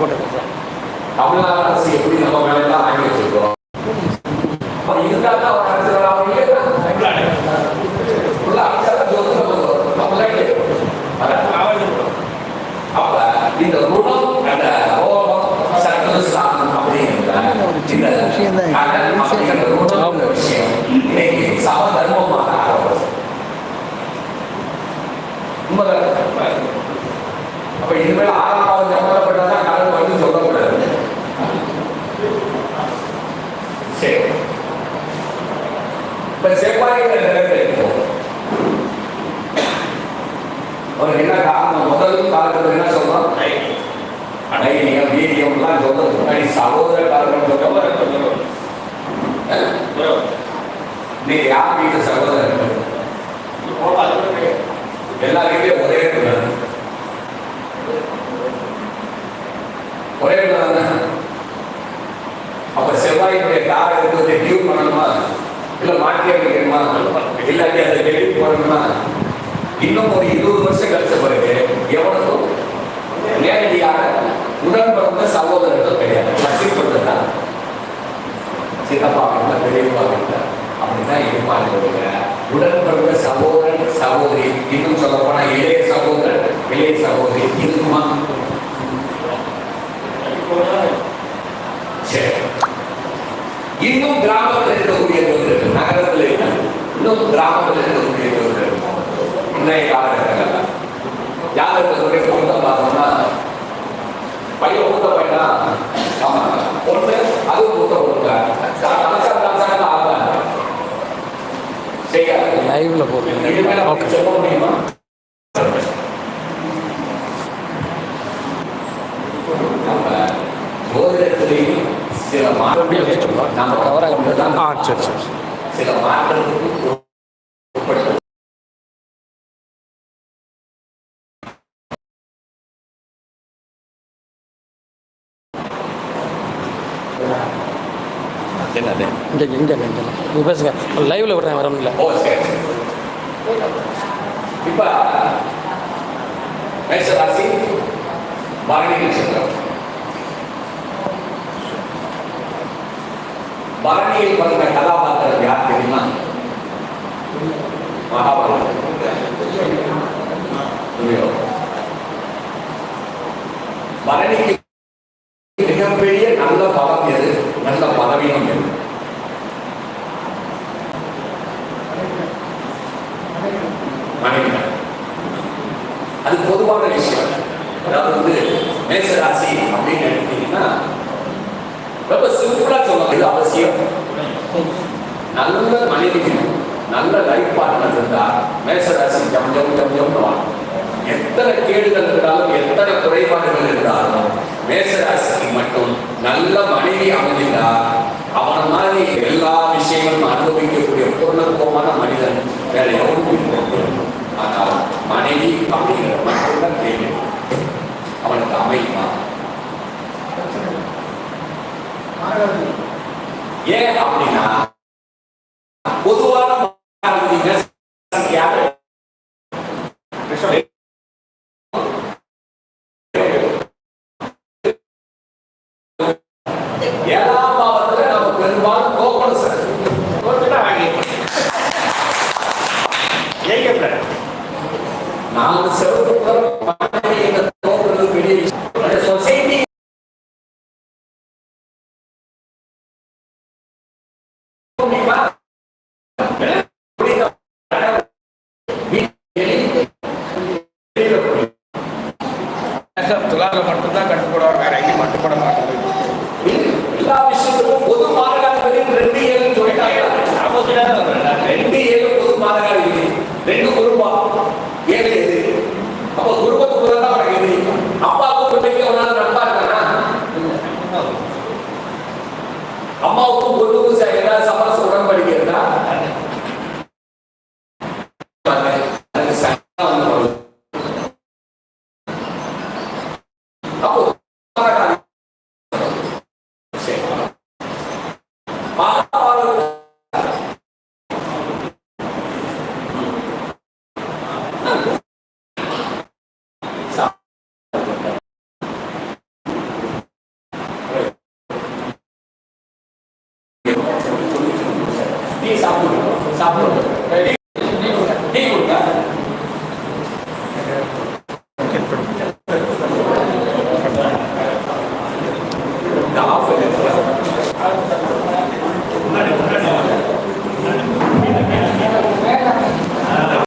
போட்டுருக்கேன் தமிழ்நாடு அரசு எப்படி நம்ம மேல எல்லாம் வாங்கி வச்சிருக்கோம்? அவருக்கு என்ன காரணம்? முதல் காலத்துல என்ன சொல்றோம்? அடையியம் வீரியம் எல்லாம் சொல்றது முன்னாடி சகோதர சொல்றோம் நீங்க யார் வீட்டு சகோதரர்? எல்லா வீட்லயும் ஒரே. ஒரே? அப்ப செவ்வாயினுடைய காரகத்தை டியூ பண்ணணுமா? இல்ல மாற்றி அமைக்கணுமா இல்லாட்டி அதை டெலிட் பண்ணணுமா இன்னும் ஒரு இருபது வருஷம் கழிச்ச பிறகு எவனுக்கும் நேரடியாக உடன் பிறந்த சகோதரர்கள் கிடையாது. தான் சித்தப்பா வீட்டுல பெரியப்பா வீட்டுல. அப்படிதான் இருப்பாங்க ஒழிய, உடன் பிறந்த சகோதரன் சகோதரி. இன்னும் சொல்ல போனா இளைய சகோதரன் இளைய சகோதரி இருக்குமா? சரி. இன்னும் கிராமத்தில் இருக்கக்கூடியவர்கள் நகரத்தில் இல்லை. இன்னும் கிராமத்தில் இருக்கக்கூடியவர்கள் இன்றைய காலகட்டத்தில் யாருக்கு பொருத்தம் பார்த்தோம்னா பையன் ஊத்த பையனா ஆமா அது ஊத்த லைவ்ல சில மாற்றங்கள் நம்ம கவராக ஆ சரி சரி சில மாற்றங்களுக்கு என்னது இங்கே இங்கே இங்கே நீங்கள் பேசுங்க. லைவ்ல விடுறேன் வர முடியல. ஓ சரி இப்ப மேஷராசி பரணி நட்சத்திரம் பரணியில் பிறந்த கதாபாத்திரம் யார் தெரியுமா? மகாபாரதம். பரணிக்கு மிகப்பெரிய நல்ல பலம் எது நல்ல பலவீனம் எது மனைவிதான் அது பொதுவான விஷயம். அதாவது வந்து மேசராசி அப்படின்னு எடுத்தீங்கன்னா ரொம்ப சிம்பிளா சொல்லலாம் இது அவசியம். நல்ல மனைவி நல்ல லைஃப் பார்ட்னர் இருந்தா மேசராசி ஜம் ஜம் ஜம் ஜம் எத்தனை கேடுகள் இருந்தாலும் எத்தனை குறைபாடுகள் இருந்தாலும் மேசராசிக்கு மட்டும் நல்ல மனைவி அமைந்தா அவன் மாதிரி எல்லா விஷயங்களும் அனுபவிக்கக்கூடிய பூர்ணத்துவமான மனிதன் வேற எவ்வளவு ஏன் அப்படின்னா பொதுவான ஏழாம் பாவத்துல நம்ம பெரும்பாலும் கோபம் சார் நாலு செவருக்கு துலால மட்டும்தான் கட்டுப்படுவார் வேற எங்கேயும் மட்டுப்பட மாட்டாங்க எல்லா விஷயத்துக்கும் பொது மாநகராதிபதி ரெண்டு ஏழு சொல்லிட்டாங்க ரெண்டு ஏழு பொது மாநகராதிபதி ரெண்டு குடும்பம் ஏழு எது? அப்ப குடும்பத்துக்கு தான் அவனுக்கு எது? அப்பாவுக்கும் பிள்ளைக்கு அவனால நட்பா இருக்கானா? அம்மாவுக்கும் பொண்ணுக்கும் ஏதாவது சமரச உடன்படிக்கை Tahu katakan. Maka sabun sabun. Jadi